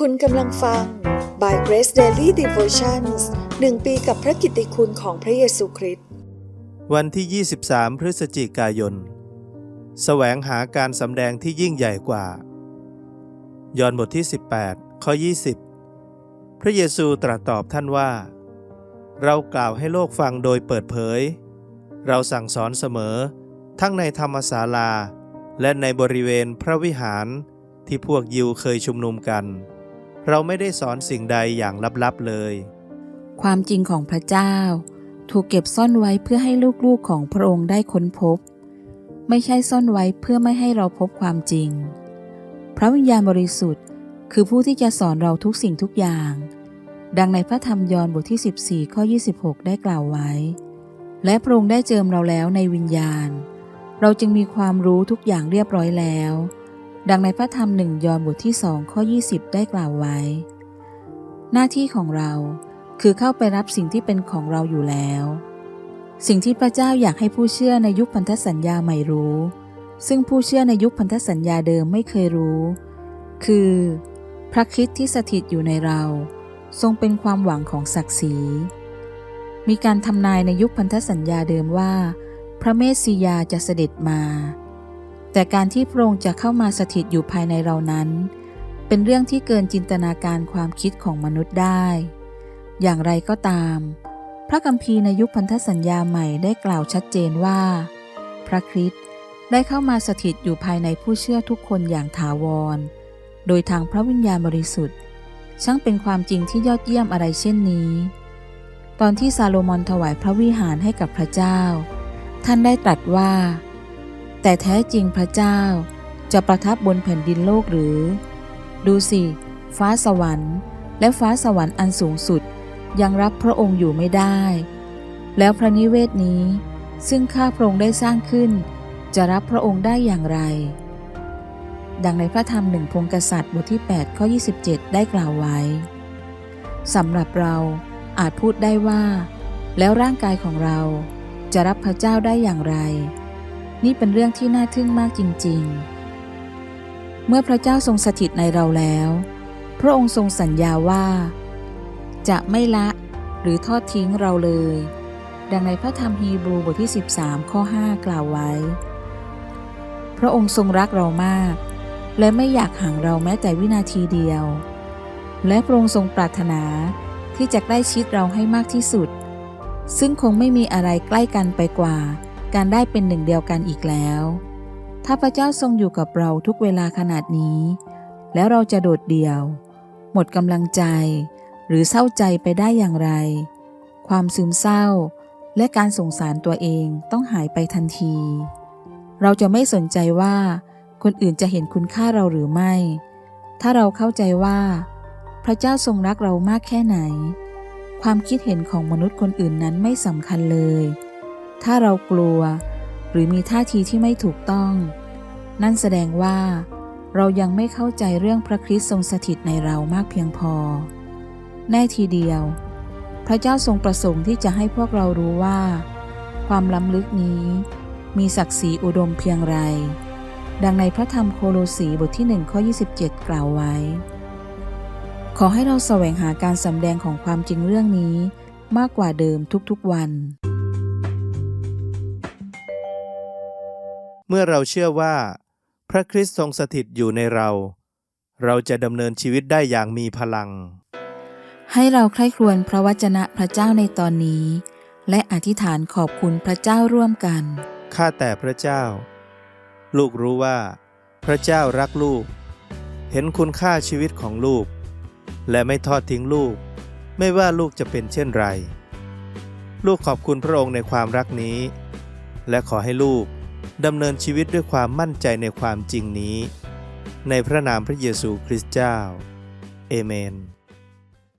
คุณกำลังฟัง By Grace Daily Devotions หนึ่งปีกับพระกิตติคุณของพระเยซูคริสต์ วันที่ 23 พฤศจิกายนแสวงหาการสำแดงที่ยิ่งใหญ่กว่า ยอห์นบทที่ 18 ข้อ 20 พระเยซูตรัสตอบท่านว่า เรากล่าวให้โลกฟังโดยเปิดเผย เราสั่งสอนเสมอ ทั้งในธรรมศาลา และในบริเวณพระวิหารที่พวกยิวเคยชุมนุมกัน เราไม่ได้สอนสิ่งใดอย่างลับๆเลย ความจริงของพระเจ้า ถูกเก็บซ่อนไว้เพื่อให้ลูกๆของพระองค์ได้ค้นพบ ไม่ใช่ซ่อนไว้เพื่อไม่ให้เราพบความจริง พระวิญญาณบริสุทธิ์ คือผู้ที่จะสอนเราทุกสิ่งทุกอย่าง ดังในพระธรรมยอห์นบทที่ 14 ข้อ 26 ได้กล่าวไว้ และพระองค์ได้เจิมเราแล้วในวิญญาณ เราจึงมีความรู้ทุกอย่างเรียบร้อยแล้ว ดังในพระธรรมหนึ่งยอห์นบทที่สองข้อ 20 ได้กล่าวไว้ หน้าที่ของเราคือเข้าไปรับสิ่งที่เป็นของเราอยู่แล้ว สิ่งที่พระเจ้าอยากให้ผู้เชื่อในยุคพันธสัญญาใหม่รู้ ซึ่งผู้เชื่อในยุคพันธสัญญาเดิมไม่เคยรู้ คือ พระคริสต์ที่สถิตอยู่ในเรา ทรงเป็นความหวังของศักดิ์ศรีมีการทำนายในยุคพันธสัญญาเดิมว่า พระเมสสิยาจะเสด็จมา แต่การที่พระองค์จะเข้ามาสถิตอยู่ภายในเรานั้น เป็นเรื่องที่เกินจินตนาการความคิดของมนุษย์ได้ อย่างไรก็ตาม พระคัมภีร์ในยุคพันธสัญญาใหม่ได้กล่าวชัดเจนว่า พระคริสต์ได้เข้ามาสถิตอยู่ภายในผู้เชื่อทุกคนอย่างถาวร โดยทางพระวิญญาณบริสุทธิ์ ช่างเป็นความจริงที่ยอดเยี่ยมอะไรเช่นนี้ ตอนที่ซาโลมอนถวายพระวิหารให้กับพระเจ้า ท่านได้ตรัสว่า แต่แท้จริงพระเจ้าจะประทับบนแผ่นดินโลกหรือ ดูสิ ฟ้าสวรรค์และฟ้าสวรรค์อันสูงสุดยังรับพระองค์อยู่ไม่ได้ แล้วพระนิเวศนี้ซึ่งข้าพระองค์ได้สร้างขึ้น จะรับพระองค์ได้อย่างไร ดังในพระธรรมหนึ่งพงกษัตริย์บทที่ 8 ข้อ 27 ได้กล่าวไว้สำหรับเราอาจพูดได้ว่า แล้วร่างกายของเราจะรับพระเจ้าได้อย่างไร นี่เป็นเรื่องที่น่าทึ่งมากจริง ๆ เมื่อพระเจ้าทรงสถิตในเราแล้ว พระองค์ทรงสัญญาว่า จะไม่ละหรือทอดทิ้งเราเลย ดังในพระธรรมฮีบรูบทที่ 13 ข้อ 5 กล่าวไว้ พระองค์ทรงรักเรามาก และไม่อยากห่างเราแม้แต่วินาทีเดียว และพระองค์ทรงปรารถนาที่จะใกล้ชิดเราให้มากที่สุด ซึ่งคงไม่มีอะไรใกล้กันไปกว่า การได้เป็นหนึ่งเดียวกันอีกแล้ว ถ้าพระเจ้าทรงอยู่กับเราทุกเวลาขนาดนี้ แล้วเราจะโดดเดี่ยว หมดกำลังใจ หรือเศร้าใจไปได้อย่างไร ความซึมเศร้า และการสงสารตัวเองต้องหายไปทันที เราจะไม่สนใจว่าคนอื่นจะเห็นคุณค่าเราหรือไม่ ถ้าเราเข้าใจว่า พระเจ้าทรงรักเรามากแค่ไหน ความคิดเห็นของมนุษย์คนอื่นนั้นไม่สำคัญเลย ถ้าเรากลัว หรือมีท่าทีที่ไม่ถูกต้อง นั่นแสดงว่า เรายังไม่เข้าใจเรื่องพระคริสต์ทรงสถิตในเรามากเพียงพอ แน่ทีเดียว พระเจ้าทรงประสงค์ที่จะให้พวกเรารู้ว่า ความล้ำลึกนี้ มีศักดิ์ศรีอุดมเพียงไร ดังในพระธรรมโคโลสีบทที่1ข้อ27 กล่าวไว้ ขอให้เราแสวงหาการสำแดงของความจริงเรื่องนี้มากกว่าเดิมทุกๆวัน เมื่อเราเชื่อว่า พระคริสต์ทรงสถิตอยู่ในเรา เราจะดำเนินชีวิตได้อย่างมีพลัง ให้เราใคร่ครวญพระวจนะพระเจ้าในตอนนี้ และอธิษฐานขอบคุณพระเจ้าร่วมกัน ข้าแต่พระเจ้า ลูกรู้ว่า พระเจ้ารักลูก เห็นคุณค่าชีวิตของลูก และไม่ทอดทิ้งลูก ไม่ว่าลูกจะเป็นเช่นไร ลูกขอบคุณพระองค์ในความรักนี้ และขอให้ลูก ดำเนินชีวิตด้วยความมั่นใจในความจริงนี้ ในพระนามพระเยซูคริสต์เจ้า เอเมน